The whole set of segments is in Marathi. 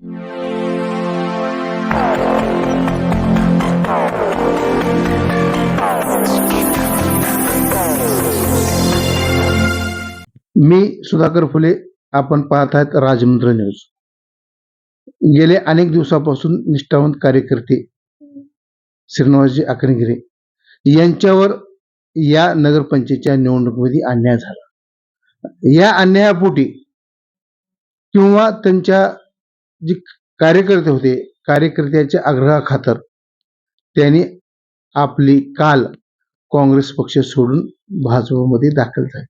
मी सुधाकर फुले आपण पाहत आहेत राजमंत्र न्यूज. गेले अनेक दिवसापासून निष्ठावंत कार्यकर्ते श्रीनिवासजी आकणगिरे यांच्यावर या नगरपंचायतच्या निवडणुकीमध्ये अन्याय झाला. या अन्यायापोटी किंवा त्यांच्या जे कार्यकर्ते होते कार्यकर्त्याच्या आग्रहाखातर त्यांनी आपली काल काँग्रेस पक्ष सोडून भाजपमध्ये दाखल झाले.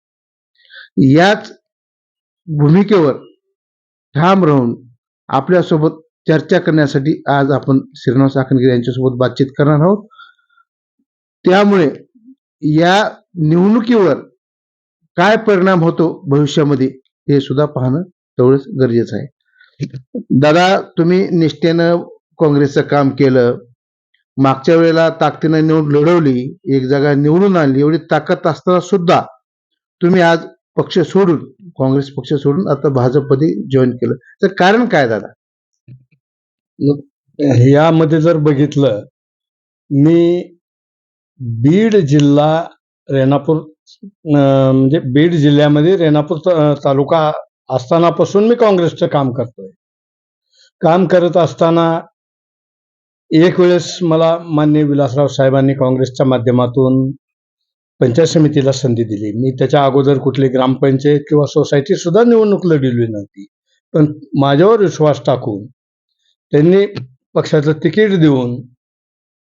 याच भूमिकेवर ठाम राहून आपल्यासोबत चर्चा करण्यासाठी आज आपण श्रीनिवास आखनगिरी यांच्यासोबत बातचीत करणार आहोत. त्यामुळे या निवडणुकीवर काय परिणाम होतो भविष्यामध्ये हे सुद्धा पाहणं तेवढंच गरजेचं आहे. दादा तुम्ही निष्ठेनं काँग्रेसचं काम केलं मागच्या वेळेला ताकदीनं निवड लढवली एक जागा निवडून आणली एवढी ताकद असताना सुद्धा तुम्ही आज पक्ष सोडून काँग्रेस पक्ष सोडून आता भाजपमध्ये जॉईन केलं. तर कारण काय दादा? यामध्ये जर बघितलं मी बीड जिल्हा रेणापूर अं, म्हणजे बीड जिल्ह्यामध्ये रेणापूर तालुका असतानापासून मी काँग्रेसचं काम करतोय. काम करत असताना एक वेळेस मला मान्य विलासराव साहेबांनी काँग्रेसच्या माध्यमातून पंचायत समितीला संधी दिली. मी त्याच्या अगोदर कुठली ग्रामपंचायत किंवा सोसायटी सुद्धा निवडणूक लढवली नव्हती. पण माझ्यावर विश्वास टाकून त्यांनी पक्षाचं तिकीट देऊन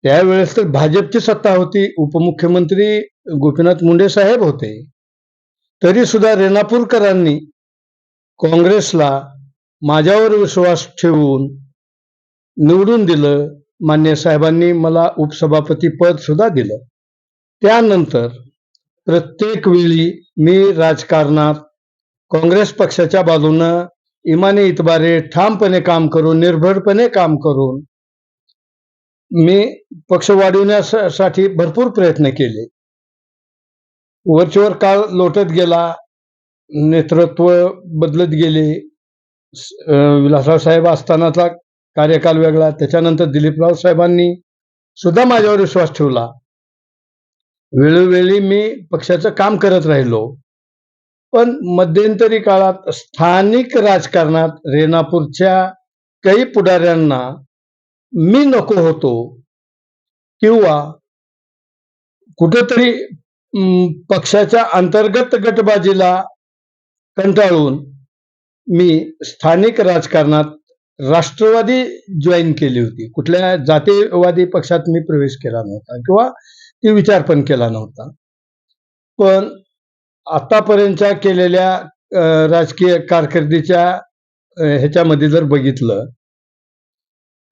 त्यावेळेस तर भाजपची सत्ता होती. उपमुख्यमंत्री गोपीनाथ मुंडे साहेब होते. तरी सुद्धा रेणापूरकरांनी काँग्रेसला माझ्यावर विश्वास ठेवून निवडून दिलं मान्य साहेबांनी मला उपसभापती पद सुद्धा दिलं. त्यानंतर प्रत्येक वेळी मी राजकारणात काँग्रेस पक्षाच्या बाजूनं इमाने इतबारे ठामपणे काम करून निर्भरपणे काम करून मी पक्ष वाढवण्यासाठी भरपूर प्रयत्न केले. वरचेवर काळ लोटत गेला. नेतृत्व बदलत गेले. विलासराव साहेब असतानाचा कार्यकाल वेगळा त्याच्यानंतर दिलीपराव साहेबांनी सुद्धा माझ्यावर विश्वास ठेवला. वेळोवेळी मी पक्षाचं काम करत राहिलो. पण मध्यंतरी काळात स्थानिक राजकारणात रेणापूरच्या काही पुढाऱ्यांना मी नको होतो किंवा कुठेतरी अं, पक्षाच्या अंतर्गत गटबाजीला कंटाळून मी स्थानिक राजकारणात राष्ट्रवादी जॉईन केली होती. कुठल्या जातीवादी पक्षात मी प्रवेश केला नव्हता किंवा ती विचार पण केला नव्हता. पण आतापर्यंतच्या केलेल्या राजकीय कारकिर्दीच्या ह्याच्यामध्ये जर बघितलं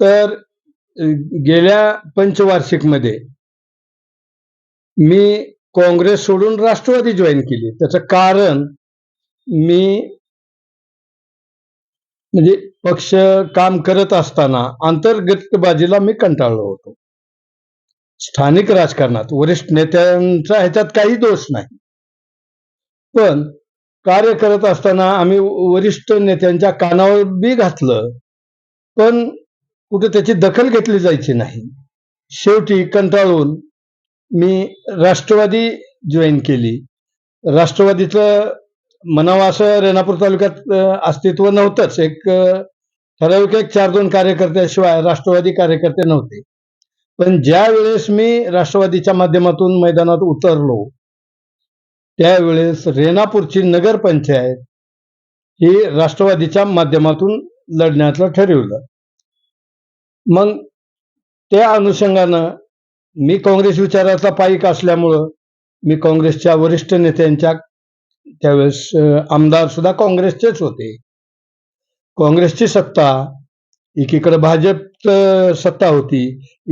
तर गेल्या पंचवार्षिकमध्ये मी काँग्रेस सोडून राष्ट्रवादी जॉईन केली. त्याचं कारण मी म्हणजे पक्ष काम करत असताना अंतर्गत बाजीला मी कंटाळलो होतो. स्थानिक राजकारणात वरिष्ठ नेत्यांचा ह्याच्यात काही दोष नाही. पण कार्य करत असताना आम्ही वरिष्ठ नेत्यांच्या कानावर बी घातलं पण कुठे त्याची दखल घेतली जायची नाही. शेवटी कंटाळून मी राष्ट्रवादी जॉईन केली. राष्ट्रवादीचं म्हणावं असं रेणापूर तालुक्यात अस्तित्व नव्हतंच. एक ठराविक एक चार दोन कार्यकर्त्याशिवाय राष्ट्रवादी कार्यकर्ते नव्हते. पण ज्या वेळेस मी राष्ट्रवादीच्या माध्यमातून मैदानात उतरलो त्यावेळेस रेणापूरची नगरपंचायत ही राष्ट्रवादीच्या माध्यमातून लढण्याचं ठरवलं. मग त्या अनुषंगानं मी काँग्रेस विचाराचा पाईक असल्यामुळं मी काँग्रेसच्या वरिष्ठ नेत्यांच्या त्यावेळेस आमदार सुद्धा काँग्रेसचेच होते. काँग्रेसची सत्ता एकीकडे भाजप सत्ता होती.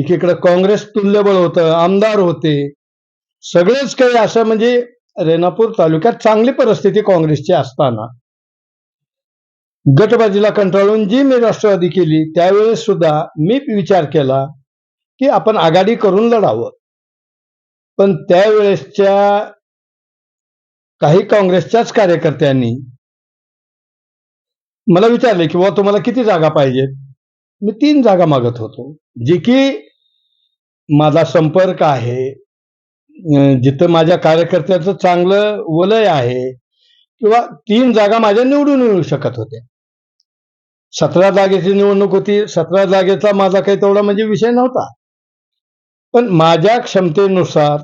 एकीकडे काँग्रेस तुल्यबळ होतं आमदार होते. सगळेच काही असं म्हणजे रेणापूर तालुक्यात चांगली परिस्थिती काँग्रेसची असताना. गटबाजीला कंटाळून जी मी राष्ट्रवादी केली त्यावेळेस सुद्धा मी विचार केला की आपण आघाडी करून लढावं. पण त्यावेळेसच्या काही काँग्रेसच्याच कार्यकर्त्यांनी मला विचारले की बाबा तुम्हाला किती जागा पाहिजेत? मी तीन जागा मागत होतो. जी की माझा संपर्क आहे. जिथं माझ्या कार्यकर्त्याचं चांगलं वलय आहे किंवा तीन जागा माझ्या निवडून येऊ शकत होत्या. सतरा जागेची निवडणूक होती. सतरा जागेचा माझा काही तेवढा म्हणजे विषय नव्हता. पण माझ्या क्षमतेनुसार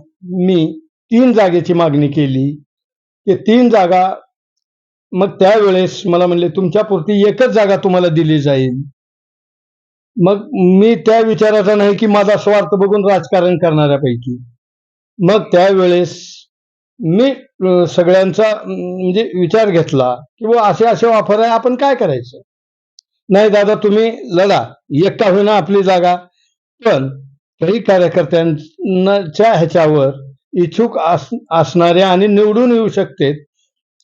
मी तीन जागेची मागणी केली. ते तीन जागा मग त्यावेळेस मला म्हणले तुमच्यापुरती एकच जागा तुम्हाला दिली जाईल. मग मी त्या विचाराचा नाही की माझा स्वार्थ बघून राजकारण करणाऱ्यापैकी. मग त्यावेळेस मी सगळ्यांचा म्हणजे विचार घेतला की बुवा असे असे ऑफर आहे आपण काय करायचं? नाही दादा तुम्ही लढा. एकटा होईना आपली जागा. पण काही कार्यकर्त्यांच्या ह्याच्यावर इच्छुक अस असणाऱ्या आणि निवडून येऊ शकतेत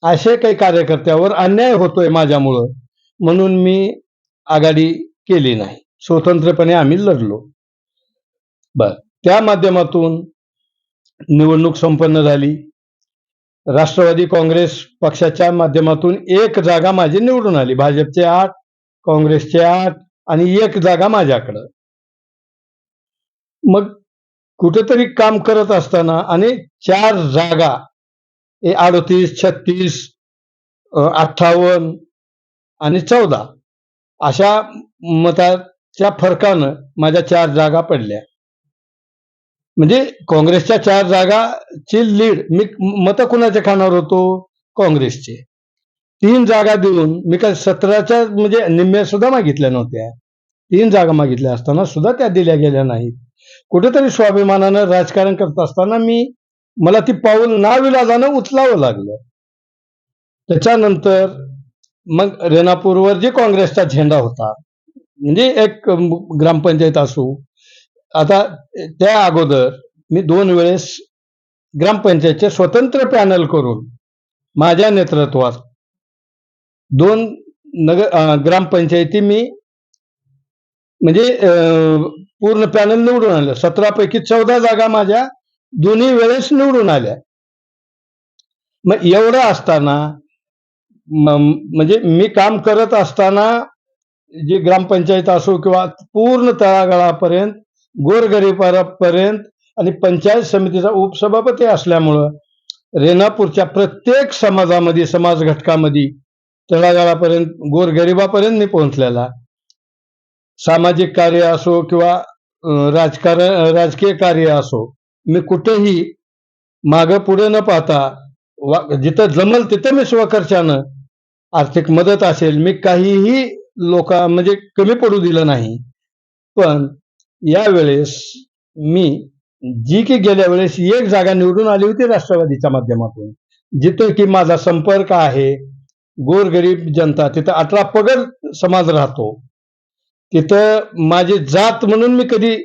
असे काही कार्यकर्त्यावर अन्याय होतोय माझ्यामुळं. म्हणून मी आघाडी केली नाही. स्वतंत्रपणे आम्ही लढलो. बर. त्या माध्यमातून निवडणूक संपन्न झाली. राष्ट्रवादी काँग्रेस पक्षाच्या माध्यमातून एक जागा माझी निवडून आली. भाजपचे आठ काँग्रेसचे आठ आणि एक जागा माझ्याकडं. मग कुठेतरी काम करत असताना आणि चार जागा हे अडतीस छत्तीस अठ्ठावन्न आणि चौदा अशा मताच्या फरकानं माझ्या चार जागा पडल्या. म्हणजे काँग्रेसच्या चार जागाची लीड मी मतं कुणाच्या खाणार होतो? काँग्रेसचे. तीन जागा देऊन मी काय सतराच्या म्हणजे निम्म्या सुद्धा मागितल्या नव्हत्या. तीन जागा मागितल्या असताना सुद्धा त्या दिल्या गेल्या नाहीत. कुठेतरी स्वाभिमानानं राजकारण करत असताना मी मला ती पाऊल नाविलाजानं उचलावं लागलं. त्याच्यानंतर मग रेणापूरवर जे काँग्रेसचा झेंडा होता म्हणजे एक ग्रामपंचायत असू आता त्या अगोदर मी दोन वेळेस ग्रामपंचायतचे स्वतंत्र पॅनल करून माझ्या नेतृत्वात दोन नगर ग्रामपंचायती मी म्हणजे अं, पूर्ण पॅनल निवडून आलं. सतरापैकी चौदा जागा माझ्या दोन्ही वेळेस निवडून आल्या. मग एवढं असताना म्हणजे मी काम करत असताना जी ग्रामपंचायत असो किंवा पूर्ण तळागाळापर्यंत गोरगरीबापर्यंत आणि पंचायत समितीचा उपसभापती असल्यामुळं रेणापूरच्या प्रत्येक समाजामध्ये समाज घटकामध्ये तळागाळापर्यंत गोरगरिबापर्यंत मी पोहोचलेला. सामाजिक कार्य असो किंवा राजकारण राजकीय कार्य असो मी कुठेही मागं पुढे न पाहता वा- जिथं जमल तिथं मी स्वखर्चानं आर्थिक मदत असेल मी काहीही लोका म्हणजे कमी पडू दिलं नाही. पण यावेळेस मी जी की गेल्या वेळेस एक जागा निवडून आली होती राष्ट्रवादीच्या माध्यमातून जिथं की माझा संपर्क आहे गोरगरीब जनता तिथं अठरा पगड समाज राहतो. तिथं माझी जात म्हणून मी कधी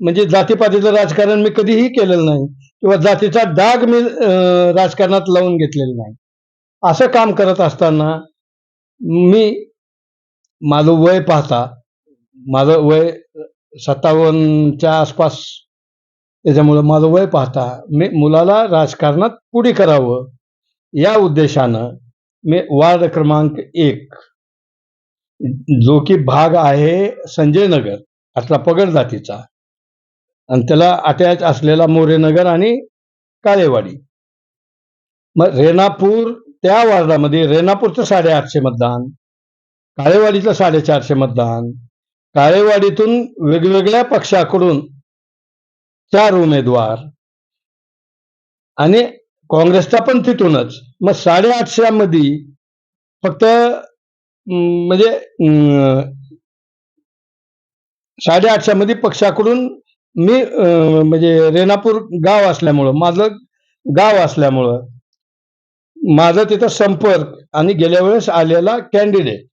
म्हणजे जातीपातीचं राजकारण मी कधीही केलेलं नाही. किंवा जातीचा डाग मी राजकारणात लावून घेतलेला नाही. असं काम करत असताना मी माझं वय पाहता माझं वय सत्तावन्नच्या आसपास त्याच्यामुळं माझं वय पाहता मी मुलाला राजकारणात पुढे करावं या उद्देशानं मी वार्ड क्रमांक एक जो की भाग आहे संजय नगर अठरा पगड जातीचा. आणि त्याला अटॅच असलेला मोरेनगर आणि काळेवाडी. मग रेणापूर त्या वार्डामध्ये रेणापूरचं साडेआठशे मतदान काळेवाडीचं साडेचारशे मतदान काळेवाडीतून वेगवेगळ्या पक्षाकडून चार उमेदवार आणि काँग्रेसचा पण तिथूनच. मग साडेआठशे मध्ये फक्त म्हणजे अं, साडेआठशे मध्ये पक्षाकडून मी अं, म्हणजे रेणापूर गाव असल्यामुळं माझं गाव असल्यामुळं माझा तिथं संपर्क आणि गेल्या वेळेस आलेला कॅन्डिडेट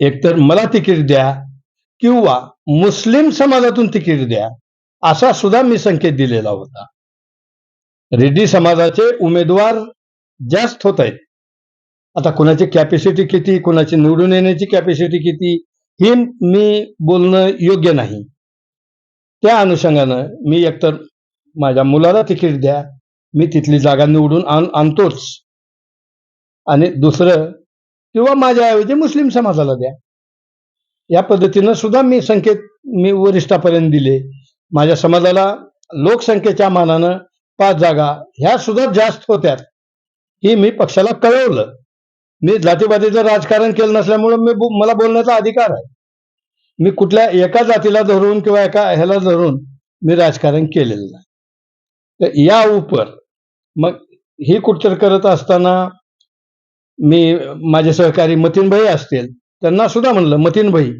एकतर मला तिकीट द्या किंवा मुस्लिम समाजातून तिकीट द्या असा सुद्धा मी संकेत दिलेला होता. रेड्डी समाजाचे उमेदवार जास्त होत आहेत. आता कुणाची कॅपॅसिटी किती कुणाची निवडून येण्याची कॅपॅसिटी किती हे मी बोलणं योग्य नाही. त्या अनुषंगानं मी एकतर माझ्या मुलाला तिकीट द्या मी तिथली जागा निवडून आण आणतोच. आणि दुसरं किंवा माझ्याऐवजी मुस्लिम समाजाला द्या. या पद्धतीनं सुद्धा मी संकेत मी वरिष्ठापर्यंत दिले. माझ्या समाजाला लोकसंख्येच्या मानानं पाच जागा ह्या सुद्धा जास्त होत्यात ही मी पक्षाला कळवलं. मी जातीपातीचं राजकारण केलं नसल्यामुळे मी मला बोलण्याचा अधिकार आहे. मी कुठल्या एका जातीला धरून किंवा एका ह्याला धरून मी राजकारण केलेलं नाही. तर या उपर मग ही कुठतर करत असताना मी माझे सहकारी मतीनभाई असतील त्यांना सुद्धा म्हणलं मतीनभाई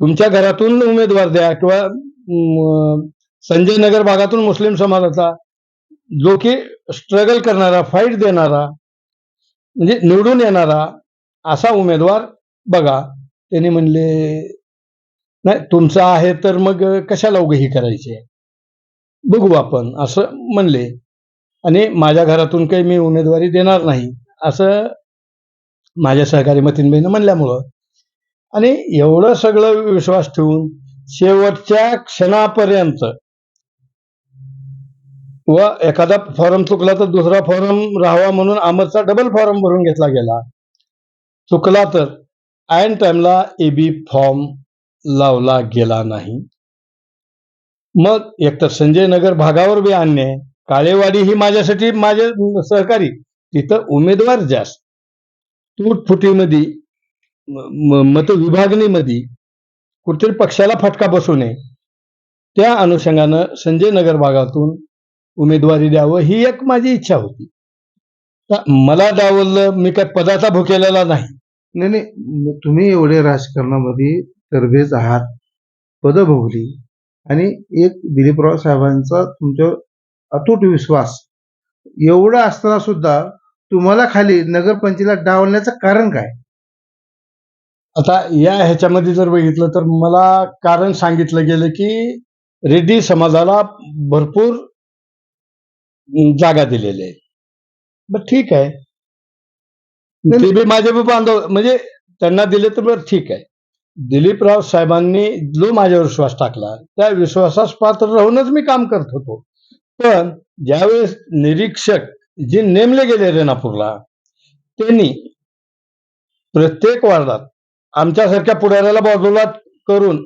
तुमच्या घरातून उमेदवार द्या किंवा संजय नगर भागातून मुस्लिम समाजाचा जो की स्ट्रगल करणारा फाईट देणारा म्हणजे निवडून येणारा असा उमेदवार बघा. त्यांनी म्हणले नाही तुमचा आहे तर मग कशाला उगे ही बघू आपण असं म्हणले. आणि माझ्या घरातून काही मी उमेदवारी देणार नाही असं माझ्या सहकारी मतीनबाईनं म्हणल्यामुळं. आणि एवढं सगळं विश्वास ठेवून शेवटच्या क्षणापर्यंत व एखादा फॉर्म चुकला तर दुसरा फॉर्म राहावा म्हणून आमदचा डबल फॉर्म भरून घेतला गेला. चुकला तर ऐन टाइमला एबी फॉर्म लावला गेला नाही. मग एकतर संजय नगर भागावर बी आणणे काळेवाडी ही माझ्यासाठी माझे सहकारी तिथं उमेदवार जास्त. तुटफुटीमध्ये मत विभागणीमध्ये कुठेतरी पक्षाला फटका बसू नये. त्या अनुषंगानं संजय नगर भागातून उमेदवारी द्यावं ही एक माझी इच्छा होती. तर मला डावललं मी काय पदाचा भुकेलेला नाही. नाही तुम्ही एवढे राजकारणामध्ये तरबेज आहात पदं भोगली आणि एक दिलीपराव साहेबांचा तुमच्यावर अतूट विश्वास एवढा असताना सुद्धा तुम्हाला खाली नगरपंचायतीला डावलण्याचं कारण काय? आता या ह्याच्यामध्ये जर बघितलं तर मला कारण सांगितलं गेलं की रेड्डी समाजाला भरपूर जागा दिलेल्या आहेत बर ठीक आहे. ते बी माझे बी बांधव म्हणजे त्यांना दिले तर बरं ठीक आहे. दिलीपराव साहेबांनी जो माझ्यावर विश्वास टाकला त्या विश्वासास पात्र राहूनच मी काम करत होतो. पण ज्यावेळेस निरीक्षक जे नेमले गेले रेणापूरला त्यांनी प्रत्येक वार्डात आमच्यासारख्या पुढाऱ्याला बाजूला करून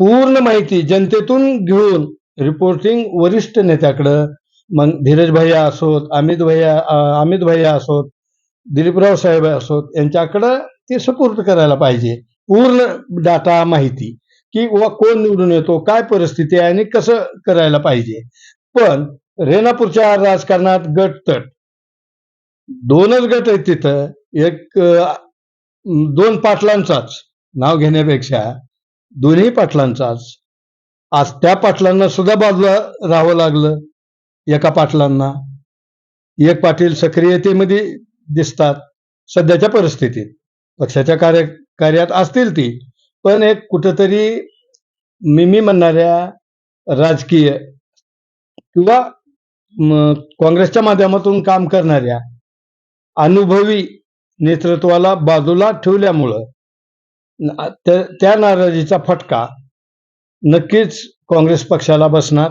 पूर्ण माहिती जनतेतून घेऊन रिपोर्टिंग वरिष्ठ नेत्याकडं. मग धीरज भैया असोत अमित भैया अमित भैया असोत दिलीपराव साहेब असोत यांच्याकडं ते सपोर्ट करायला पाहिजे. पूर्ण डाटा माहिती की वा कोण निवडून येतो काय परिस्थिती आहे आणि कसं करायला पाहिजे. पण रेणापूरच्या राजकारणात गट तट. दोनच गट आहेत तिथं. एक दोन पाटलांचाच नाव घेण्यापेक्षा दोन्ही पाटलांचाच. आज त्या पाटलांना सुद्धा बाजूला राहावं लागलं एका पाटलांना. एक पाटील सक्रियतेमध्ये दिसतात सध्याच्या परिस्थितीत. पक्षाच्या कार्य कार्यात असतील ती पण एक कुठंतरी मिमी म्हणणाऱ्या राजकीय किंवा काँग्रेसच्या माध्यमातून काम करणाऱ्या अनुभवी नेतृत्वाला बाजूला ठेवल्यामुळं त्या नाराजीचा फटका नक्कीच काँग्रेस पक्षाला बसणार.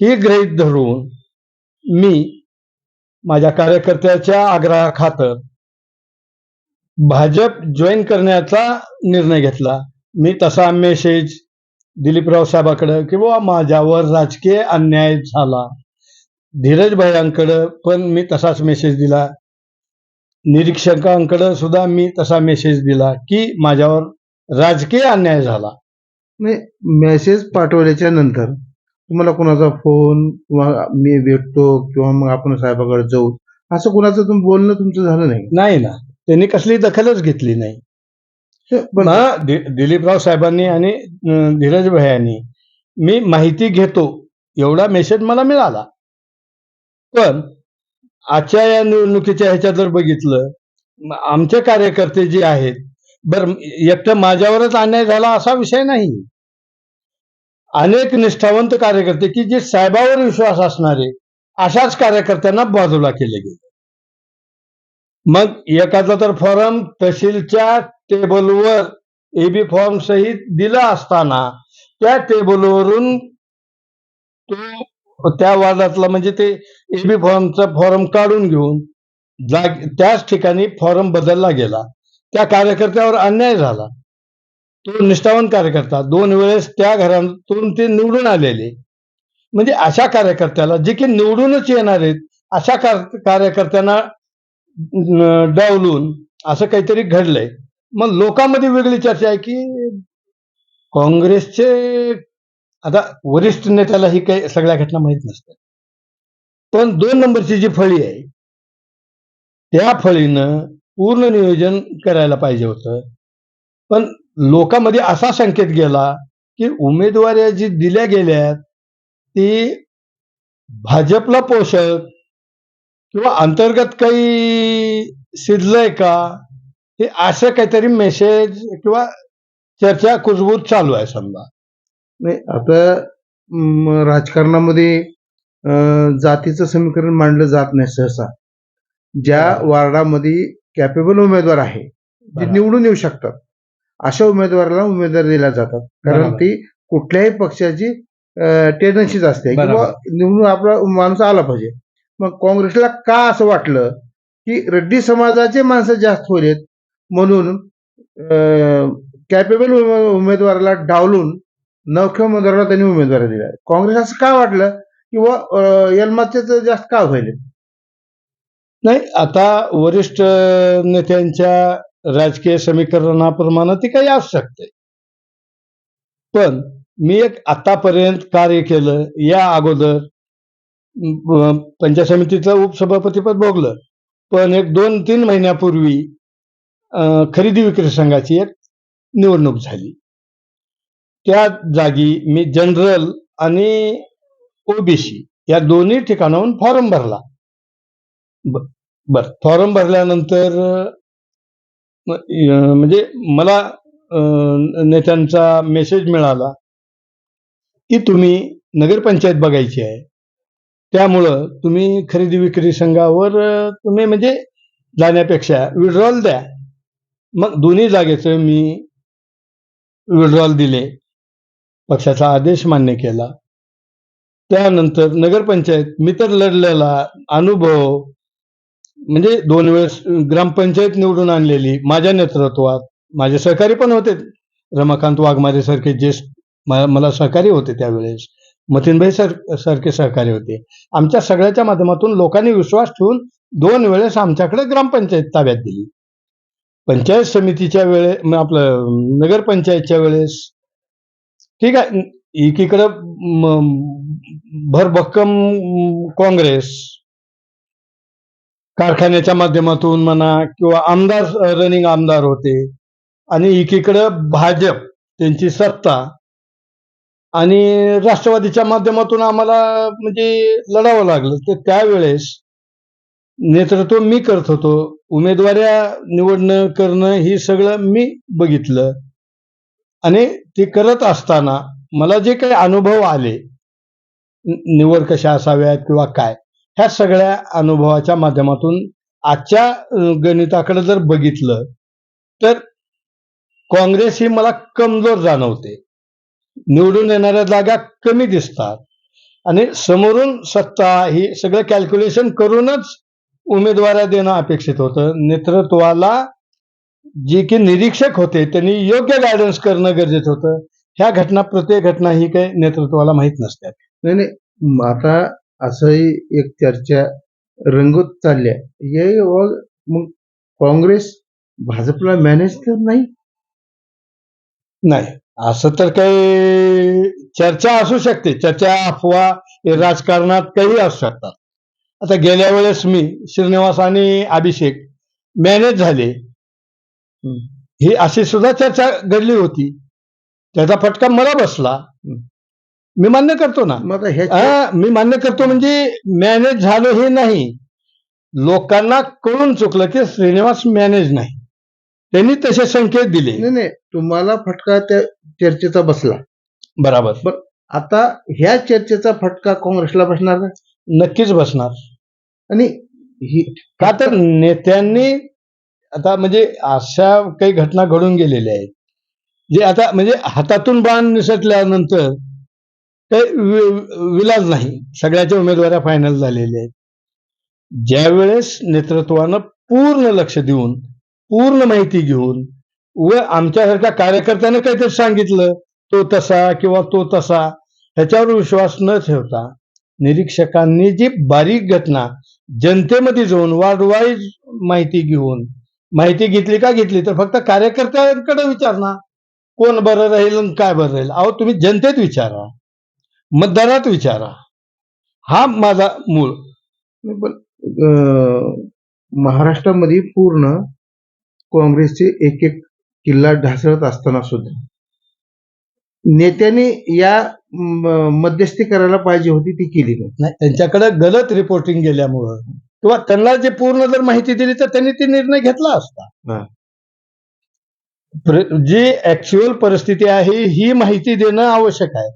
ही गृहीत धरून मी माझ्या कार्यकर्त्याच्या आग्रहाखातर भाजप जॉईन करण्याचा निर्णय घेतला. मी तसा मेसेज दिलीपराव साहेबाकडं किंवा माझ्यावर राजकीय अन्याय झाला. धीरज भैयांकडं पण मी तसाच मेसेज दिला. निरीक्षकांकडं सुद्धा मी तसा मेसेज दिला की माझ्यावर राजकीय अन्याय झाला. नाही मेसेज पाठवल्याच्या नंतर तुम्हाला कोणाचा फोन किंवा मी भेटतो किंवा मग आपण साहेबाकडे जाऊ असं कोणाचं तुम बोलणं तुमचं झालं नाही. नाही ना. त्यांनी कसली दखलच घेतली नाही. पण हा, दि- दिलीपराव साहेबांनी आणि धीरज भैयांनी मी माहिती घेतो. एवढा मेसेज मला मिळाला. पण आजच्या या निवडणुकीच्या ह्याच्यात जर बघितलं आमचे कार्यकर्ते जे आहेत बर एकटं माझ्यावरच अन्याय झाला असा विषय नाही. अनेक निष्ठावंत कार्यकर्ते की जे साहेबावर विश्वास असणारे अशाच कार्यकर्त्यांना बाजूला केले गेले. मग एकाचा तर फॉर्म तहसीलच्या टेबलवर एबी फॉर्म सहित दिला असताना त्या टेबलवरून तो त्या वार्डातला म्हणजे ते एबी फॉर्मचा फॉर्म काढून घेऊन जाग त्याच ठिकाणी फॉर्म बदलला गेला. त्या कार्यकर्त्यावर अन्याय झाला. तो निष्ठावान कार्यकर्ता दोन वेळेस त्या घरातून ते निवडून आलेले. म्हणजे अशा कार्यकर्त्याला जे की निवडूनच येणार आहेत अशा कार- कार्यकर्त्यांना डावलून असं काहीतरी घडलंय. मग लोकांमध्ये वेगळी चर्चा आहे की काँग्रेसचे आता वरिष्ठ नेत्याला ही काही सगळ्या घटना माहीत नसतात. पण दोन नंबरची जी फळी आहे त्या फळीनं पूर्ण नियोजन करायला पाहिजे होतं. पण लोकांमध्ये असा संकेत गेला की उमेदवाऱ्या जी दिल्या गेल्यात ती भाजपला पोषक किंवा अंतर्गत काही शिजलंय का हे असं काहीतरी मेसेज किंवा चर्चा कुजबूज चालू आहे समजा. नाही आता राजकारणामध्ये जातीचं समीकरण मांडलं जात नाही सहसा. ज्या. वार्डामध्ये कॅपेबल उमेदवार आहे जे. निवडून येऊ शकतात अशा उमेदवाराला उमेदवार दिला जातात कारण. ती कुठल्याही पक्षाची टेंडन्सीच असते किंवा. निवडून आपला माणूस आला पाहिजे मग काँग्रेसला का असं वाटलं की रेड्डी समाजाचे माणसं जास्त होईल म्हणून कॅपेबल उमेदवाराला डावलून नवख्या उमेदवाराला त्यांनी उमेदवारी दिला काँग्रेस असं का वाटलं किंवा यलमाचे जास्त का होईल नाही आता वरिष्ठ नेत्यांच्या राजकीय समीकरणाप्रमाणे ती काही असू शकते. पण मी एक आतापर्यंत कार्य केलं या अगोदर पंचायत समितीचं उपसभापतीपद भोगलं. पण एक दोन तीन महिन्यापूर्वी खरेदी विक्री संघाची एक निवडणूक झाली. त्या जागी मी जनरल आणि ओबीसी या दोन्ही ठिकाणाहून फॉर्म भरला. बर. फॉर्म भरल्यानंतर म्हणजे मला नेत्यांचा मेसेज मिळाला की तुम्ही नगरपंचायत बघायची आहे. त्यामुळं तुम्ही खरेदी विक्री संघावर तुम्ही म्हणजे जाण्यापेक्षा विड्रॉल द्या. मग दोन्ही जागेचं मी विड्रॉल दिले. पक्षाचा आदेश मान्य केला. त्यानंतर नगरपंचायत मी तर लढलेला अनुभव म्हणजे दोन वेळेस ग्रामपंचायत निवडून आणलेली माझ्या नेतृत्वात माझे सहकारी पण होते. रमाकांत वाघमारे सारखे ज्येष्ठ मला सहकारी होते त्यावेळेस. मतीनभाई सर सारखे सहकारी होते. आमच्या सगळ्याच्या माध्यमातून लोकांनी विश्वास ठेवून दोन वेळेस आमच्याकडे ग्रामपंचायत ताब्यात दिली. पंचायत समितीच्या वेळे आपलं नगरपंचायतच्या वेळेस ठीक आहे. एकीकडं भरभक्कम काँग्रेस कारखान्याच्या माध्यमातून म्हणा किंवा आमदार रनिंग आमदार होते. आणि एकीकडं भाजप त्यांची सत्ता. आणि राष्ट्रवादीच्या माध्यमातून आम्हाला म्हणजे लढावं लागलं. तर त्यावेळेस नेतृत्व मी करत होतो. उमेदवाऱ्या निवडणं करणं ही सगळं मी बघितलं. आणि ते करत असताना मला जे काही अनुभव आले निवड कशा असाव्यात किंवा काय ह्या सगळ्या अनुभवाच्या माध्यमातून आजच्या गणिताकडे जर बघितलं तर काँग्रेस ही मला कमजोर जाणवते. निवडून येणाऱ्या जागा कमी दिसतात. आणि समोरून सत्ता ही सगळं कॅल्क्युलेशन करूनच उमेदवारा देणं अपेक्षित होतं. नेतृत्वाला जे की निरीक्षक होते त्यांनी योग्य गायडन्स करणं गरजेचं होतं. ह्या घटना प्रत्येक घटना ही काही नेतृत्वाला माहीत नसतात. नाही नाही. आता असंही एक चर्चा रंगत चालली आहे. हे मग काँग्रेस भाजपला मॅनेज तर नाही? नाही. असं तर काही चर्चा असू शकते. चर्चा अफवा राजकारणात काही असू शकतात. आता गेल्या वेळेस मी श्रीनिवास आणि अभिषेक मॅनेज झाले. ही अशी सुद्धा चर्चा घडली होती. त्याचा फटका मला बसला. मी मान्य करतो ना. मग हा, मी मान्य करतो म्हणजे मॅनेज झालं हे नाही. लोकांना कळून चुकलं की श्रीनिवास मॅनेज नाही. त्यांनी तसे संकेत दिले. नाही नाही तुम्हाला फटका त्या चर्चेचा बसला. बराबर. आता ह्या चर्चेचा फटका काँग्रेसला बसणार? नक्कीच बसणार. आणि ही का तर नेत्यांनी आता म्हणजे अशा काही घटना घडून गेलेल्या आहेत. जे आता म्हणजे हातातून बाण निसटल्यानंतर विलाज नाही. सगळ्याच्या उमेदवाऱ्या फायनल झालेल्या आहेत. ज्यावेळेस नेतृत्वानं पूर्ण लक्ष देऊन पूर्ण माहिती घेऊन व आमच्यासारख्या कार्यकर्त्यानं काहीतरी सांगितलं तो तसा किंवा तो तसा ह्याच्यावर विश्वास न ठेवता निरीक्षकांनी जी बारीक घटना जनतेमध्ये जाऊन वार्ड वाईज माहिती घेऊन माहिती घेतली का घेतली तर फक्त कार्यकर्त्यांकडे विचारणार कोण बरं राहील आणि काय बरं राहील. अहो तुम्ही जनतेत विचारा. मतदारात विचारा. हा माझा मूळ. महाराष्ट्रामध्ये पूर्ण काँग्रेसचे एक एक किल्ला ढासळत असताना सुद्धा. नेत्यांनी या मध्यस्थी करायला पाहिजे होती ती केली नाही. त्यांच्याकडे गलत रिपोर्टिंग गेल्यामुळं किंवा त्यांना जे पूर्ण जर माहिती दिली तर त्यांनी ते निर्णय घेतला असता. जी ऍक्च्युअल परिस्थिती आहे ही माहिती देणं आवश्यक आहे.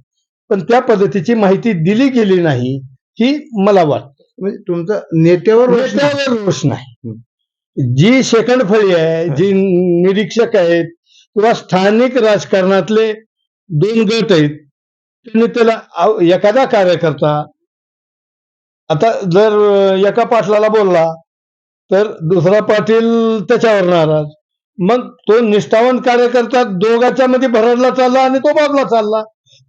पण त्या पद्धतीची माहिती दिली गेली नाही ही मला वाटतं. म्हणजे तुमचा नेत्यावर रोष नाही. नेत्यावर रोष नाही जी सेकंड फळी आहे जी निरीक्षक आहेत किंवा स्थानिक राजकारणातले दोन गट आहेत त्यांनी त्याला एखादा कार्यकर्ता आता जर एका पाटलाला बोलला तर दुसरा पाटील त्याच्यावर नाराज. मग तो निष्ठावंत कार्यकर्ता दोघांच्या मध्ये भरडला चालला आणि तो बाजूला चालला.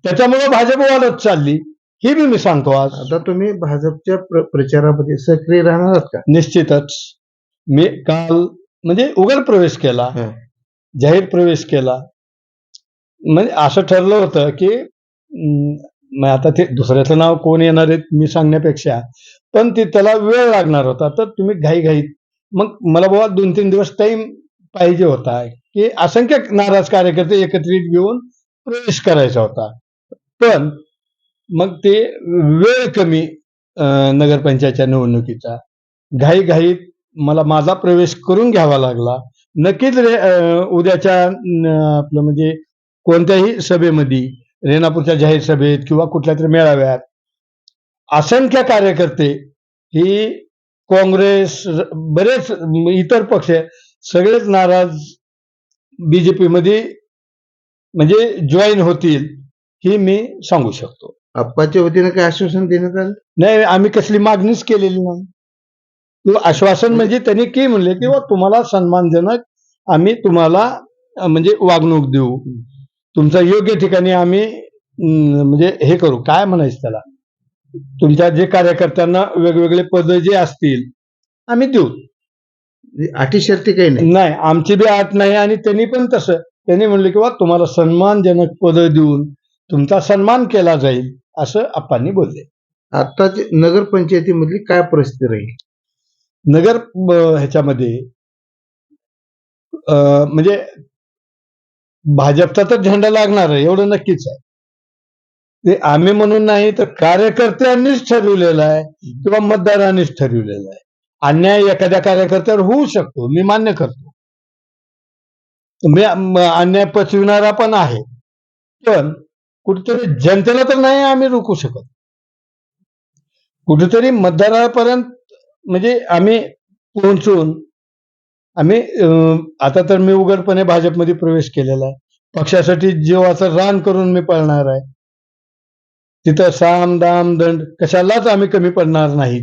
त्याच्यामुळे भाजप वाढत चालली. ही बी मी सांगतो आज. आता तुम्ही भाजपच्या प्र- प्रचारामध्ये सक्रिय राहणार आहात का? निश्चितच. मी काल म्हणजे उघड प्रवेश केला. हं. जाहीर प्रवेश केला. म्हणजे असं ठरलं होतं की अं, मग आता ते दुसऱ्याचं नाव कोण येणार आहेत मी सांगण्यापेक्षा पण ते त्याला वेळ लागणार होता. तर तुम्ही घाईघाईत मग मला बाबा दोन तीन दिवस टाइम पाहिजे होता की असंख्य नाराज कार्यकर्ते एकत्रित घेऊन प्रवेश करायचा होता. पण मग ते वेळ कमी नगरपंचायतच्या निवडणुकीचा घाईघाईत मला माझा प्रवेश करून घ्यावा लागला. नक्कीच रे उद्याच्या आपलं म्हणजे कोणत्याही सभेमध्ये रेणापूरच्या जाहीर सभेत किंवा कुठल्या तरी मेळाव्यात असंख्य कार्यकर्ते ही काँग्रेस बरेच इतर पक्ष सगळेच नाराज बीजेपी मध्ये म्हणजे जॉईन होतील. ही मी सांगू शकतो. आप्पाच्या वतीने काय आश्वासन देण्यात आलं? नाही आम्ही कसली मागणीच केलेली नाही. आश्वासन म्हणजे त्यांनी की म्हणले की "वा तुम्हाला सन्मानजनक आम्ही तुम्हाला म्हणजे वागणूक देऊ. तुमच्या योग्य ठिकाणी आम्ही म्हणजे हे करू. काय म्हणायचं त्याला? तुमच्या जे कार्यकर्त्यांना वेगवेगळे पद जे असतील आम्ही देऊ. म्हणजे अटी शर्ती काही नाही. नाही आमची बी आट नाही आणि त्यांनी पण तसं. त्यांनी म्हणले की "वा तुम्हाला सन्मानजनक पद देऊन तुमचा सन्मान केला जाईल असं आप्पांनी बोलले. आताची नगरपंचायतीमधली काय परिस्थिती राहील? नगर ह्याच्यामध्ये म्हणजे भाजपचा तर झेंडा लागणार आहे एवढं नक्कीच आहे. ते आम्ही म्हणून नाही तर कार्यकर्त्यांनीच ठरवलेलं आहे किंवा मतदारांनीच ठरवलेलं आहे. अन्याय एखाद्या कार्यकर्त्यावर होऊ शकतो मी मान्य करतो. म- अन्याय पचविणारा पण आहे. पण कुठेतरी जनतेला तर नाही आम्ही रोखू शकत. कुठेतरी मतदारापर्यंत म्हणजे आम्ही पोहोचून आम्ही आता तर मी उघडपणे भाजपमध्ये प्रवेश केलेला आहे. पक्षासाठी जीवाचं रान करून मी पळणार आहे. तिथं साम दाम दंड कशालाच आम्ही कमी पडणार नाही.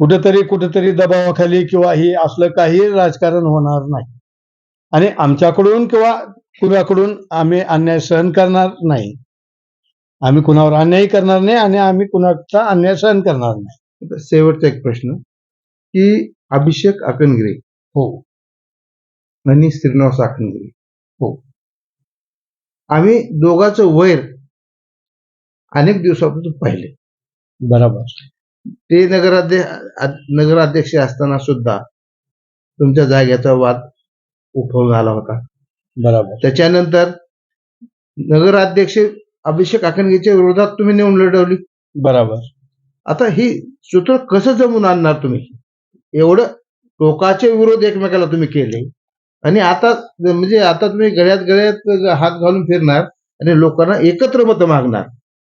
कुठेतरी कुठेतरी दबावाखाली किंवा हे असलं काही राजकारण होणार नाही. आणि आमच्याकडून किंवा कुणाकडून आम्ही अन्याय सहन करणार नाही. आम्ही कुणावर अन्याय करणार नाही आणि आम्ही कुणाचा अन्याय सहन करणार नाही. शेवटचा एक प्रश्न की अभिषेक आकणगिरे हो. आणि श्रीनिवास आखंगिरे हो. आम्ही दोघांचं वैर अनेक दिवसापासून पाहिले. बरोबर. ते नगराध्यक्ष नगराध्यक्ष असताना सुद्धा तुमच्या जागेचा वाद उफळून आला होता. बरोबर. त्याच्यानंतर नगराध्यक्ष अभिषेक आकणगिरीच्या विरोधात तुम्ही नेऊन लढवली. बरोबर. आता ही सूत्र कसं जमून आणणार तुम्ही? एवढं टोकाचे विरोध एकमेकाला तुम्ही केले. आणि आता म्हणजे आता तुम्ही गळ्यात गळ्यात हात घालून फिरणार आणि लोकांना एकत्र मत मागणार.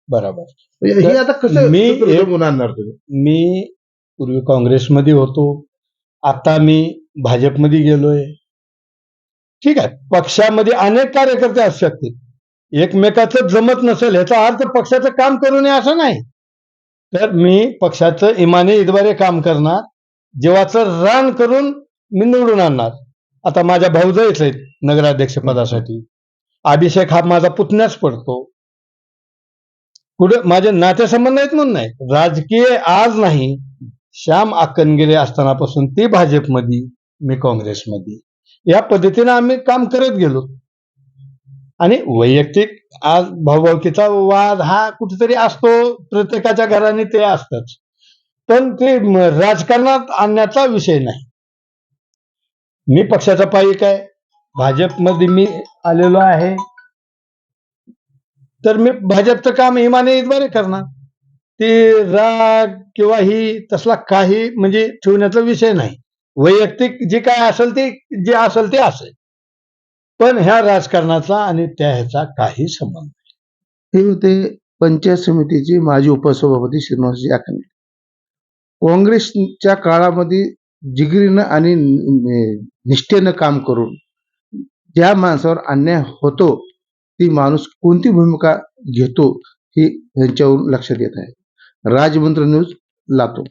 बरोबर. म्हणजे हे आता कसं मी जमून आणणार तुम्ही? मी पूर्वी काँग्रेसमध्ये होतो. आता मी भाजपमध्ये गेलोय. ठीक आहे. पक्षामध्ये अनेक कार्यकर्ते असू शकतील एकमेकाचं जमत नसेल ह्याचा अर्थ पक्षाचं काम करू नये असं नाही. तर मी पक्षाचं इमाने इतबारे काम करणार जीवाचं रान करून मी निवडून आणणार. आता माझ्या भाऊजाईच आहेत नगराध्यक्ष पदासाठी. अभिषेक हा माझा पुतण्याच पडतो. कुठे? माझे नातेसंबंध आहेत म्हणून नाही. राजकीय आज नाही. श्याम आकनगिरे असतानापासून ती भाजपमध्ये मी काँग्रेसमध्ये या पद्धतीने आम्ही काम करत गेलो. आणि वैयक्तिक आज भाऊभावकीचा वाद हा कुठेतरी असतो प्रत्येकाच्या घराने ते असतच पण ते राजकारणात आणण्याचा विषय नाही. मी पक्षाचा पाईक आहे. भाजपमध्ये मी आलेलो आहे. तर मी भाजपचं काम हिमाने इतबारे करणार. ते राग किंवा ही तसला काही म्हणजे ठेवण्याचा विषय नाही. वैयक्तिक जे काय असेल ते जे असेल ते असेल. पण ह्या राजकारणाचा आणि त्या ह्याचा काही संबंध नाही. हे होते पंचायत समितीचे माजी उपसभापती श्रीनिवासजी आखंडे. काँग्रेसच्या काळामध्ये जिगरीनं आणि निष्ठेनं काम करून ज्या माणसावर अन्याय होतो ती माणूस कोणती भूमिका घेतो हे यांच्यावरून लक्षात येत आहे. राजमंत्र न्यूज लातूर.